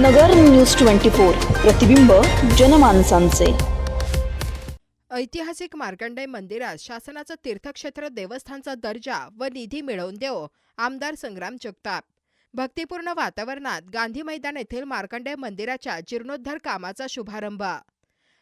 नगर news twenty four प्रतिबिंब जनमानसांचे. ऐतिहासिक मार्कंडेय मंदिरात शासनाचं तीर्थक्षेत्र देवस्थानचा दर्जा व निधी मिळवून देव आमदार संग्राम जगताप. भक्तिपूर्ण वातावरणात गांधी मैदान येथील मार्कंडेय मंदिराच्या जीर्णोद्धार कामाचा शुभारंभ.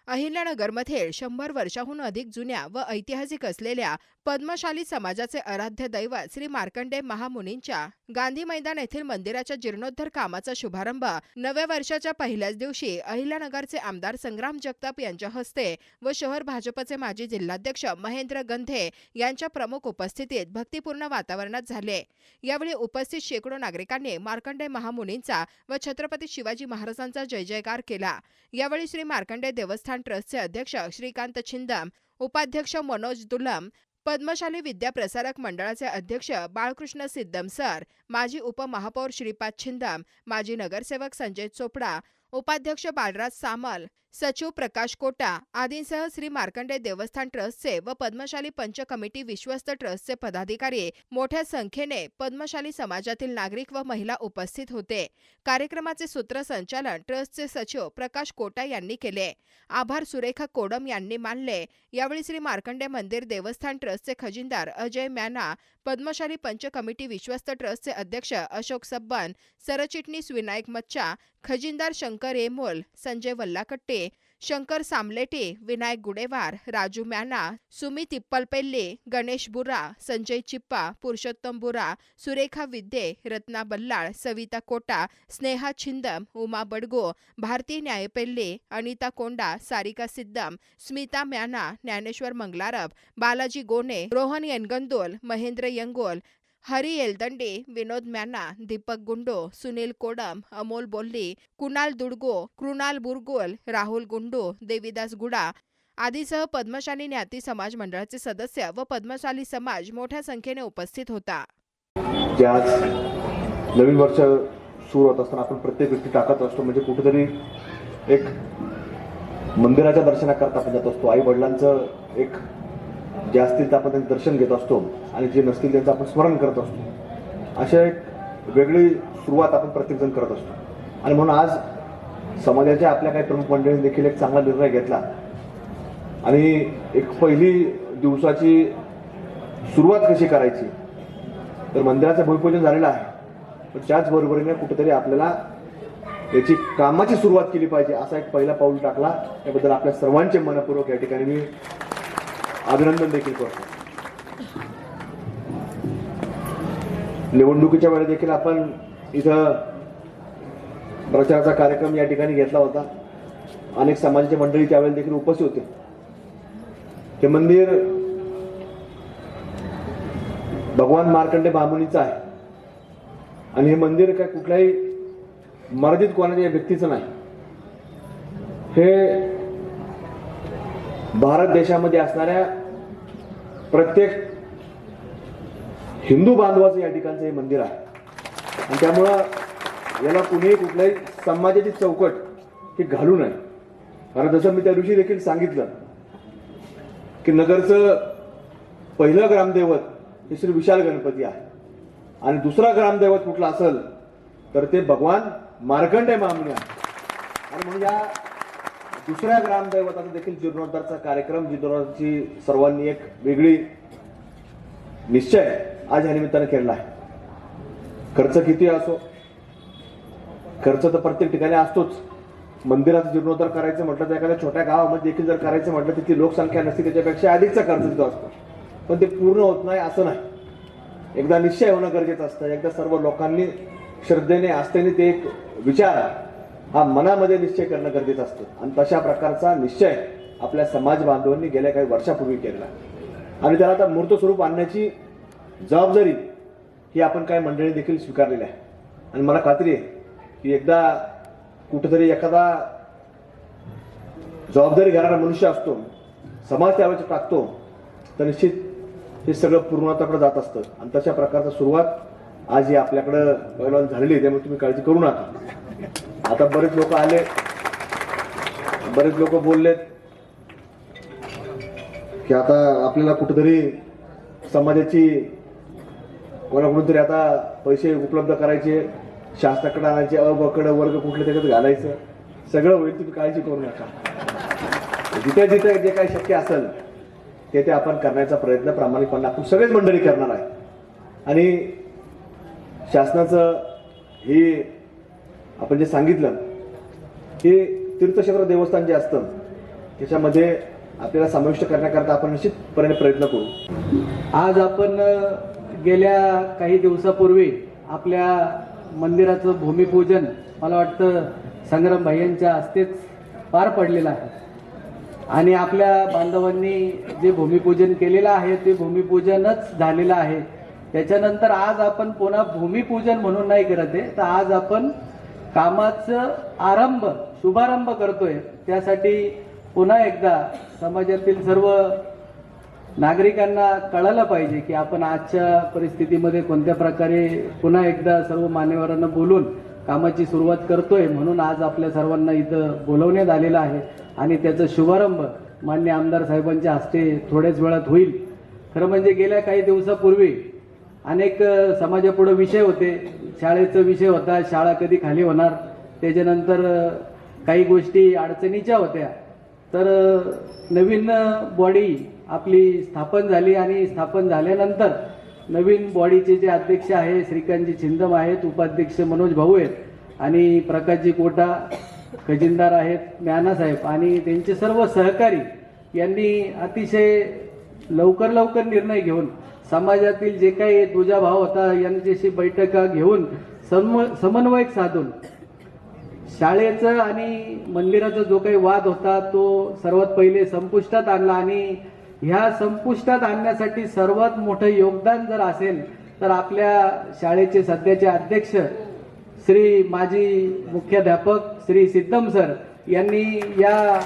अहिल्यानगरमध्ये शंभर वर्षाहून अधिक जुन्या व ऐतिहासिक असलेल्या पद्मशाली समाजाचे आराध्य दैवत श्री मार्कंडेय महामुनींच्या गांधी मैदान येथील मंदिराच्या जीर्णोद्धार कामाचा शुभारंभ नव्या वर्षाच्या पहिल्याच दिवशी अहिल्यानगरचे आमदार संग्राम जगताप यांच्या हस्ते व शहर भाजपचे माजी जिल्हाध्यक्ष महेंद्र गंधे यांच्या प्रमुख उपस्थितीत भक्तिपूर्ण वातावरणात झाले. यावेळी उपस्थित शेकडो नागरिकांनी मार्कंडेय महामुनींचा व छत्रपती शिवाजी महाराजांचा जय जयकार केला. यावेळी श्री मार्कंडेय देवस्थान ट्रस्टचे अध्यक्ष श्रीकांत छिंदम उपाध्यक्ष मनोज दुलम पद्मशाली विद्या प्रसारक मंडळाचे अध्यक्ष बाळकृष्ण सिद्धम सर माजी उपमहापौर श्रीपाद छिंदम माजी नगरसेवक संजय चोपडा उपाध्यक्ष बालराज सामल सचिव प्रकाश कोटा आदींसह श्री मार्कंडेय देवस्थान ट्रस्टचे व पद्मशाली पंच कमिटी विश्वस्त ट्रस्टचे पदाधिकारी मोठ्या संख्येने पद्मशाली समाजातील नागरिक व महिला उपस्थित होते. कार्यक्रमाचे सूत्रसंचालन ट्रस्टचे सचिव प्रकाश कोटा यांनी केले. आभार सुरेखा कोडम यांनी मानले. यावेळी श्री मार्कंडेय मंदिर देवस्थान ट्रस्टचे खजिनदार अजय मॅना पद्मशाली पंच कमिटी विश्वस्त ट्रस्टचे अध्यक्ष अशोक सब्बन सरचिटणीस विनायक मच्छा खजिनदार शंकर एमोल संजय वल्लाकट्टे शंकर सामलेटे विनायक गुडेवार राजू मॅना सुमित इप्पलपेल्ले गणेश बुरा संजय चिप्पा पुरुषोत्तम बुरा सुरेखा विद्ये रत्ना बल्लाळ सविता कोटा स्नेहा छिंदम उमा बडगो भारती न्यायपेल्ले अनिता कोंडा सारिका सिद्धम स्मिता म्याना ज्ञानेश्वर मंगलारब बालाजी गोने रोहन यनगंदोल महेंद्र यंगोल हरी एलदंडे विनोद मॅना दीपक गुंडो सुनील कोडम अमोल बोल्ली कुणाल दुडगो कृणाल बुरगोल राहुल गुंडो देवीदास गुडा आदीसह पद्मशाली ज्ञाती समाज मंडळाचे सदस्य व पद्मशाली समाज मोठ्या संख्येने उपस्थित होता. नवीन वर्ष सुरू होत असताना आपण प्रत्येक व्यक्ती टाकत असतो म्हणजे कुठेतरी एक मंदिराच्या दर्शनाकरता आपण जात असतो. आई वडिलांचं एक जे असतील तर आपण त्यांचं दर्शन घेत असतो आणि जे नसतील त्यांचं आपण स्मरण करत असतो. अशा एक वेगळी सुरुवात आपण प्रत्येकजण करत असतो. आणि म्हणून आज समाजाच्या आपल्या काही प्रमुख मंडळींनी देखील एक चांगला निर्णय घेतला. आणि एक पहिली दिवसाची सुरुवात कशी करायची? तर मंदिराचं भूमिपूजन झालेलं आहे. पण त्याचबरोबरीने कुठेतरी आपल्याला याची कामाची सुरुवात केली पाहिजे असा एक पहिला पाऊल टाकला. त्याबद्दल आपल्या सर्वांचे मनपूर्वक या ठिकाणी मी अभिनंदन देखील करतो. निवडणुकीच्या वेळी देखील आपण इथं प्रचाराचा कार्यक्रम या ठिकाणी घेतला होता. अनेक समाजाच्या मंडळी त्यावेळेस देखील उपस्थित होते. हे मंदिर भगवान मार्कंडे बामुनीचं आहे. आणि हे मंदिर काय कुठल्याही मर्यादित कोणाच्या व्यक्तीचं नाही. हे भारत देशामध्ये असणाऱ्या प्रत्येक हिंदू बांधवाचं या ठिकाणचं हे मंदिर आहे. आणि त्यामुळं याला कुणीही कुठल्याही समाजाची चौकट ही घालू नये. कारण जसं मी त्या दिवशी देखील सांगितलं की नगरचं पहिलं ग्रामदैवत हे श्री विशाल गणपती आहे. आणि दुसरा ग्रामदैवत कुठला असेल तर ते भगवान मार्कंडे मामणी आहे. आणि म्हणून या दुसऱ्या ग्रामदैवताचा देखील जीर्णोद्धारचा कार्यक्रम जीर्णोद्धारची सर्वांनी एक वेगळी निश्चय आज या निमित्ताने केलेला आहे. खर्च किती असो खर्च तर प्रत्येक ठिकाणी असतोच. मंदिराचं जीर्णोद्धार करायचं म्हटलं तर एखाद्या छोट्या गावामध्ये देखील जर करायचं म्हटलं तिथली लोकसंख्या नसते त्याच्यापेक्षा अधिकचा खर्च तिथं असतो. पण ते पूर्ण होत नाही असं नाही. एकदा निश्चय होणं गरजेचं असतं. एकदा सर्व लोकांनी श्रद्धेने आस्थेने ते एक विचार. हा मनामध्ये निश्चय करणं गरजेचं असतं. आणि तशा प्रकारचा निश्चय आपल्या समाज बांधवांनी गेल्या काही वर्षापूर्वी केला आणि त्याला आता मूर्त स्वरूप आणण्याची जबाबदारी ही आपण काही मंडळी देखील स्वीकारलेली आहे. आणि मला खात्री आहे की एकदा कुठंतरी एखादा जबाबदारी घेणारा मनुष्य असतो समाज त्यावेळेस टाकतो तर निश्चित हे सगळं पूर्णत्वाकडे जात असतं. आणि तशा प्रकारचा सुरुवात आज ही आपल्याकडं पहिलवान झालेली आहे त्यामुळे तुम्ही काळजी करू नका. आता बरेच लोक आले. बरेच लोक बोललेत की आता आपल्याला कुठेतरी समाजाची कोणाकडून तरी आता पैसे उपलब्ध करायचे शासनाकडे आणायचे अ वर्ग कुठले त्याच्यात घालायचं. सगळं होईल तुम्ही काळजी करू नका. जिथे जिथे जे काही शक्य असेल ते ते आपण करण्याचा प्रयत्न प्रामाणिकपणे आपण सगळेच मंडळी करणार आहे. आणि शासनाचं हे आपण जे सांगितलं हे तीर्थक्षेत्र देवस्थान जे असतं त्याच्यामध्ये आपल्याला समाविष्ट करण्याकरता आपण निश्चितपणे प्रयत्न करू. आज आपण गेल्या काही दिवसापूर्वी आपल्या मंदिराचं भूमिपूजन मला वाटतं संग्राम भाईंच्या हस्तेच पार पडलेलं आहे. आणि आपल्या बांधवांनी जे भूमिपूजन केलेलं आहे ते भूमिपूजनच झालेलं आहे. त्याच्यानंतर आज आपण पुन्हा भूमिपूजन म्हणून नाही करत आहे तर आज आपण कामाचं आरंभ शुभारंभ करतोय. त्यासाठी पुन्हा एकदा समाजातील सर्व नागरिकांना कळालं पाहिजे की आपण आजच्या परिस्थितीमध्ये कोणत्या प्रकारे पुन्हा एकदा सर्व मान्यवरांना बोलून कामाची सुरुवात करतोय म्हणून आज आपल्या सर्वांना इथं बोलवण्यात आलेलं आहे. आणि त्याचा शुभारंभ मान्य आमदार साहेबांच्या हस्ते थोड्याच वेळात होईल. खरं म्हणजे गेल्या काही दिवसापूर्वी अनेक समाजापुढे विषय होते. शाळेचा विषय होता शाळा कधी खाली होणार त्याच्यानंतर काही गोष्टी अडचणीच्या होत्या. तर नवीन बॉडी आपली स्थापन झाली आणि स्थापन झाल्यानंतर नवीन बॉडीचे जे अध्यक्ष आहे श्रीकांतजी छिंदम आहेत उपाध्यक्ष मनोज भाऊ आहेत आणि प्रकाशजी कोटा खजिनदार आहेत ज्ञानासाहेब आणि त्यांचे सर्व सहकारी यांनी अतिशय लवकर लवकर निर्णय घेऊन समाजातील जे काही दुजाभाव होता यांच्याशी बैठका घेऊन सम समन्वयक साधून शाळेचं आणि मंदिराचा जो काही वाद होता तो सर्वात पहिले संपुष्टात आणला आणि ह्या संपुष्टात आणण्यासाठी सर्वात मोठं योगदान जर असेल तर आपल्या शाळेचे सध्याचे अध्यक्ष श्री माजी मुख्याध्यापक श्री सिद्धम सर यांनी या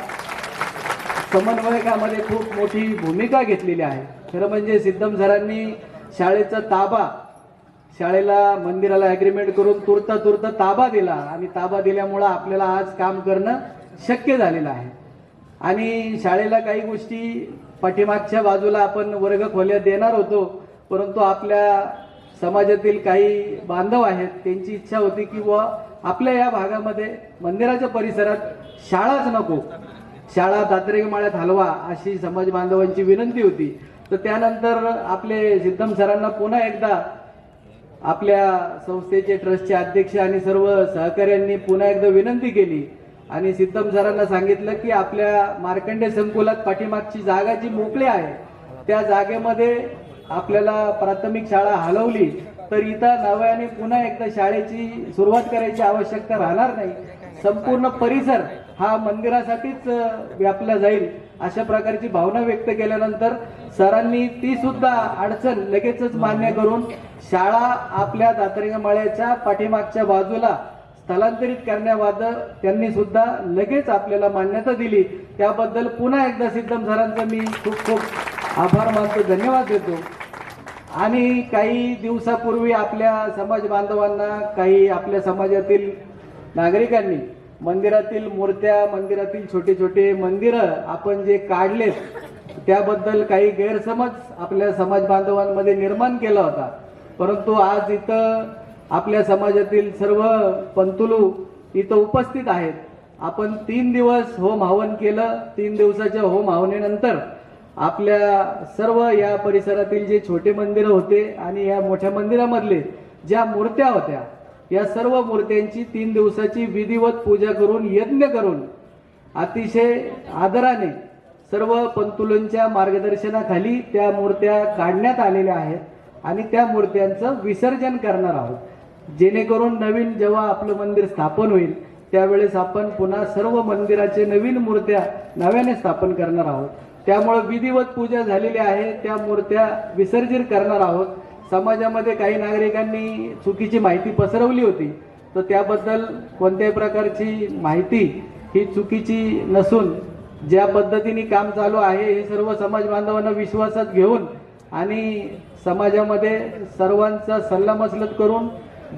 समन्वयकामध्ये खूप मोठी भूमिका घेतलेली आहे. खरं म्हणजे सिद्धम सरांनी शाळेचा ताबा शाळेला मंदिराला अग्रीमेंट करून तुरता तुरता ताबा दिला आणि ताबा दिल्यामुळं आपल्याला आज काम करणं शक्य झालेलं आहे. आणि शाळेला काही गोष्टी पाठीमागच्या बाजूला आपण वर्ग खोल्या देणार होतो परंतु आपल्या समाजातील काही बांधव आहेत त्यांची इच्छा होती की बुवा आपल्या या भागामध्ये मंदिराच्या परिसरात शाळाच नको. शाळा दात्रे माळ्यात हलवा अशी समाज बांधवांची विनंती होती. तर त्यानंतर आपले सिद्धम सरांना पुन्हा एकदा आपल्या संस्थेचे ट्रस्टचे अध्यक्ष आणि सर्व सहकाऱ्यांनी पुन्हा एकदा विनंती केली. आणि सिद्धम सरांना सांगितलं की आपल्या मार्कंडे संकुलात पाठीमागची जागा जी मोकळी आहे त्या जागेमध्ये आपल्याला प्राथमिक शाळा हलवली तर इथं नव्याने पुन्हा एकदा शाळेची सुरुवात करायची आवश्यकता राहणार नाही. संपूर्ण परिसर हा मंदिरासाठीच व्यापला जाईल अशा प्रकारची भावना व्यक्त केल्यानंतर सरांनी ती सुद्धा अडचण लगेचच मान्य करून शाळा आपल्या दातरिंगा माळ्याच्या पाठीमागच्या बाजूला स्थलांतरित करण्याबाद त्यांनी सुद्धा लगेच आपल्याला मान्यता दिली. त्याबद्दल पुन्हा एकदा सिद्धम सरांचं मी खूप खूप आभार मानतो धन्यवाद देतो. आणि काही दिवसापूर्वी आपल्या समाज बांधवांना काही आपल्या समाजातील नागरिकांनी मंदिरातील मूर्त्या मंदिरातील छोटे छोटे मंदिरं आपण जे काढलेत त्याबद्दल काही गैरसमज आपल्या समाज बांधवांमध्ये निर्माण केला होता. परंतु आज इथं आपल्या समाजातील सर्व पंतुलू इथं उपस्थित आहेत. आपण तीन दिवस होम हवन केलं तीन दिवसाच्या होम हवनेनंतर आपल्या सर्व या परिसरातील जे छोटे मंदिरं होते आणि या मोठ्या मंदिरामधले ज्या मूर्त्या होत्या या सर्व मूर्त्यांची तीन दिवसाची विधिवत पूजा करून यज्ञ करून अतिशय आदराने सर्व पंतुलंच्या मार्गदर्शनाखाली त्या मूर्त्या काढण्यात आलेल्या आहेत आणि त्या मूर्त्यांचं विसर्जन करणार आहोत. जेणेकरून नवीन जेव्हा आपलं मंदिर स्थापन होईल त्यावेळेस आपण पुन्हा सर्व मंदिराचे नवीन मूर्त्या नव्याने स्थापन करणार आहोत. त्यामुळे विधिवत पूजा झालेली आहे त्या मूर्त्या विसर्जित करणार आहोत. समाजामध्ये काही नागरिकांनी चुकीची माहिती पसरवली होती तर त्याबद्दल कोणत्याही प्रकारची माहिती ही चुकीची नसून ज्या पद्धतीने काम चालू आहे हे सर्व समाज बांधवांना विश्वासात घेऊन आणि समाजामध्ये सर्वांचा सल्लामसलत करून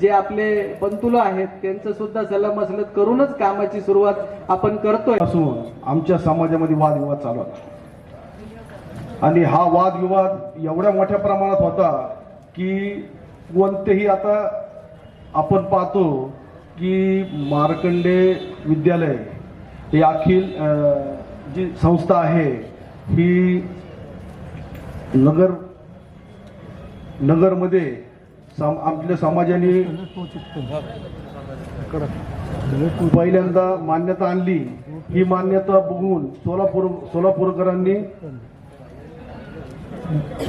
जे आपले पंतुलं आहेत त्यांचं सुद्धा सल्लामसलत करूनच कामाची सुरुवात आपण करतोय. असून आमच्या समाजामध्ये वादविवाद चालू आणि हा वादविवाद एवढ्या मोठ्या प्रमाणात होता की कोणतेही आता आपण पाहतो की मार्कंडे विद्यालय ही अखिल जी संस्था आहे ही नगर नगरमध्ये साम आपल्या समाजाने पहिल्यांदा मान्यता आणली. ही मान्यता बघून सोलापूर सोलापूरकरांनी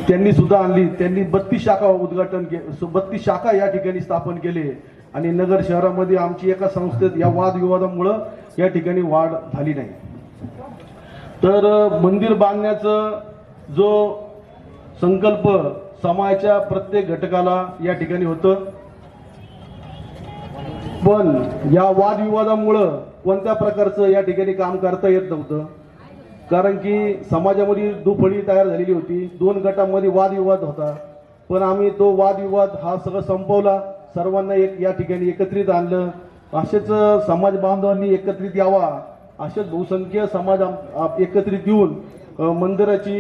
त्यांनी सुद्धा आणली. त्यांनी बत्तीस शाखा उद्घाटन के बत्तीस शाखा या ठिकाणी स्थापन केले. आणि नगर शहरामध्ये आमची एका संस्थेत या वादविवादामुळं या ठिकाणी वाढ झाली नाही. तर मंदिर बांधण्याचं जो संकल्प समाजाच्या प्रत्येक घटकाला या ठिकाणी होतं. पण या वादविवादामुळं कोणत्या प्रकारचं या ठिकाणी काम करता येत नव्हतं? कारण की समाजामध्ये दुफळी तयार झालेली होती. दोन गटांमध्ये वादविवाद होता. पण आम्ही तो वादविवाद हा सगळं संपवला. सर्वांना एक या ठिकाणी एकत्रित आणलं. असेच समाज बांधवांनी एकत्रित यावा. असेच बहुसंख्य समाज आप- एकत्रित येऊन मंदिराची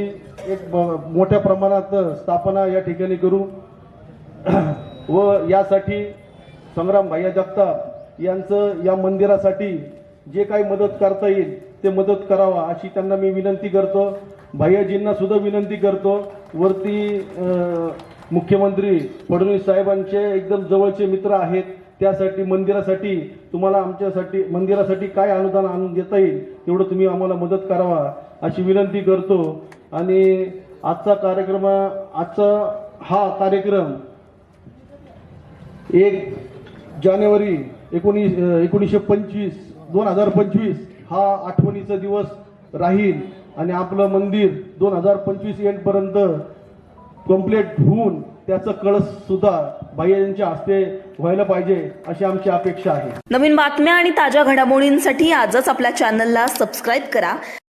एक मोठ्या प्रमाणात स्थापना या ठिकाणी करू. व यासाठी संग्राम भैया जगताप यांचं या मंदिरासाठी जे काही मदत करता येईल ते मदत करावा अशी त्यांना मी विनंती करतो. भैयाजींना सुद्धा विनंती करतो. वरती मुख्यमंत्री फडणवीस साहेबांचे एकदम जवळचे मित्र आहेत. त्यासाठी मंदिरासाठी तुम्हाला आमच्यासाठी मंदिरासाठी काय अनुदान आणून देता येईल तेवढं तुम्ही आम्हाला मदत करावा अशी विनंती करतो. आणि आजचा कार्यक्रम आजचा हा कार्यक्रम एक जानेवारी एकोणीस एकोणीसशे पंचवीस दोन हजार पंचवीस हा आठवणीचा दिवस राहील आणि आपलं मंदिर दोन हजार पंचवीस एंडपर्यंत कंप्लीट होऊन त्याचं कळस सुद्धा भैयांच्या हस्ते व्हायला पाहिजे अशी आमची अपेक्षा आहे. नवीन बातम्या आणि ताज्या घडामोडींसाठी आजच आपल्या चॅनलला सबस्क्राईब करा.